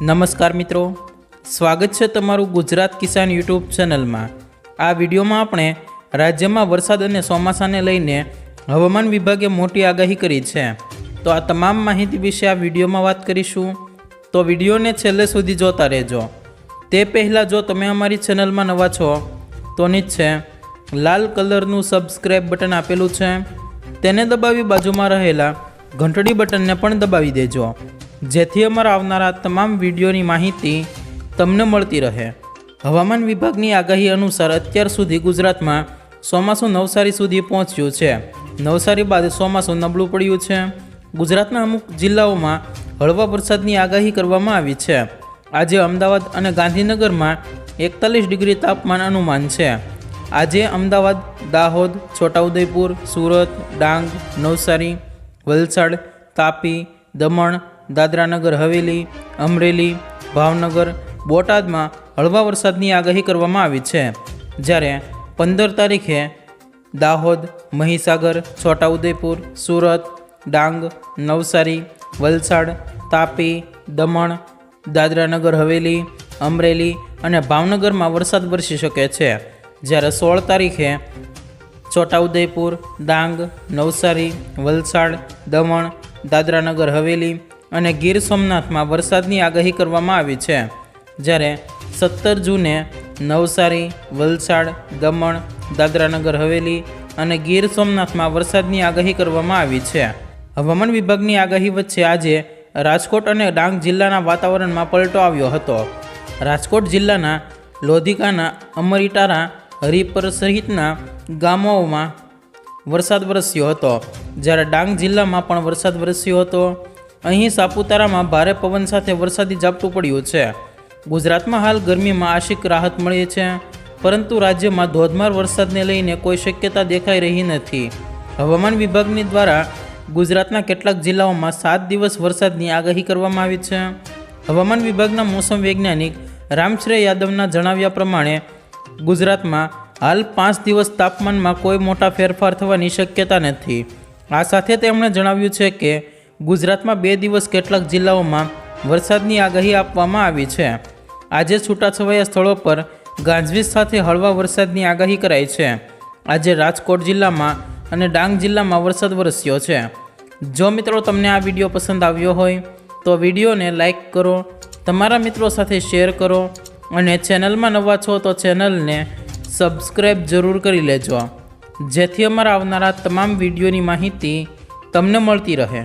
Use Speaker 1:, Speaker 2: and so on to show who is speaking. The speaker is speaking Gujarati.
Speaker 1: નમસ્કાર મિત્રો. સ્વાગત છે તમારું ગુજરાત કિસાન યુટ્યુબ ચેનલમાં. આ વિડીયોમાં આપણે રાજ્યમાં વરસાદ અને ચોમાસાને લઈને હવામાન વિભાગે મોટી આગાહી કરી છે. તો આ તમામ માહિતી વિશે આ વિડીયોમાં વાત કરીશું. તો વિડીયોને છેલ્લે સુધી જોતા રહેજો. તે પહેલાં જો તમે અમારી ચેનલમાં નવા છો, તો નીચે લાલ કલરનું સબસ્ક્રાઈબ બટન આપેલું છે. તેને દબાવી બાજુમાં રહેલા ઘંટડી બટનને પણ દબાવી દેજો. જેથી અમારા આવનારા તમામ વિડીયોની માહિતી તમને મળતી રહે. હવામાન વિભાગની આગાહી અનુસાર અત્યાર સુધી ગુજરાતમાં ચોમાસું નવસારી સુધી પહોંચ્યું છે. નવસારી બાદ ચોમાસું નબળું પડ્યું છે. ગુજરાતના અમુક જિલ્લાઓમાં હળવા વરસાદની આગાહી કરવામાં આવી છે. આજે અમદાવાદ અને ગાંધીનગરમાં એકતાલીસ ડિગ્રી તાપમાન અનુમાન છે. આજે અમદાવાદ, દાહોદ, છોટાઉદેપુર, સુરત, ડાંગ, નવસારી, વલસાડ, તાપી, દમણ દાદરાનગર હવેલી, અમરેલી, ભાવનગર, બોટાદમાં હળવા વરસાદની આગાહી કરવામાં આવી છે. જ્યારે પંદર તારીખે દાહોદ, મહીસાગર, છોટાઉદેપુર, સુરત, ડાંગ, નવસારી, વલસાડ, તાપી, દમણ, દાદરાનગર હવેલી, અમરેલી અને ભાવનગરમાં વરસાદ વરસી શકે છે. જ્યારે સોળ તારીખે છોટાઉદેપુર, ડાંગ, નવસારી, વલસાડ, દમણ, દાદરાનગર હવેલી અને ગીર સોમનાથમાં વરસાદની આગાહી કરવામાં આવી છે. જ્યારે સત્તર જૂને નવસારી, વલસાડ, દમણ, દાદરાનગર, હવેલી અને ગીર સોમનાથમાં વરસાદની આગાહી કરવામાં આવી છે. હવામાન વિભાગની આગાહી વચ્ચે આજે રાજકોટ અને ડાંગ જિલ્લાના વાતાવરણમાં પલટો આવ્યો હતો. રાજકોટ જિલ્લાના લોધિકાના અમરીટારા હરિપર સહિતના ગામોમાં વરસાદ વરસ્યો હતો. જ્યારે ડાંગ જિલ્લામાં પણ વરસાદ વરસ્યો હતો. અહીં સાપુતારામાં ભારે પવન સાથે વરસાદી ઝાપટું પડ્યું છે. ગુજરાતમાં હાલ ગરમીમાં આશિક રાહત મળી છે, પરંતુ રાજ્યમાં ધોધમાર વરસાદને લઈને કોઈ શક્યતા દેખાઈ રહી નથી. હવામાન વિભાગની દ્વારા ગુજરાતના કેટલાક જિલ્લાઓમાં સાત દિવસ વરસાદની આગાહી કરવામાં આવી છે. હવામાન વિભાગના મોસમ વૈજ્ઞાનિક રામશ્રે યાદવના જણાવ્યા પ્રમાણે, ગુજરાતમાં હાલ પાંચ દિવસ તાપમાનમાં કોઈ મોટા ફેરફાર થવાની શક્યતા નથી. આ સાથે તેમણે જણાવ્યું છે કે ગુજરાતમાં બે દિવસ કેટલાક જિલ્લાઓમાં વરસાદની આગાહી આપવામાં આવી છે. આજે છૂટાછવાયા સ્થળો પર ગાજવીજ સાથે હળવા વરસાદની આગાહી કરાઈ છે. આજે રાજકોટ જિલ્લામાં અને ડાંગ જિલ્લામાં વરસાદ વરસ્યો છે. જો મિત્રો તમને આ વીડિયો પસંદ આવ્યો હોય, તો વિડીયોને લાઇક કરો, તમારા મિત્રો સાથે શેર કરો અને ચેનલમાં નવા છો તો ચેનલને સબસ્ક્રાઈબ જરૂર કરી લેજો. જેથી અમારા આવનારા તમામ વિડીયોની માહિતી તમને મળતી રહે.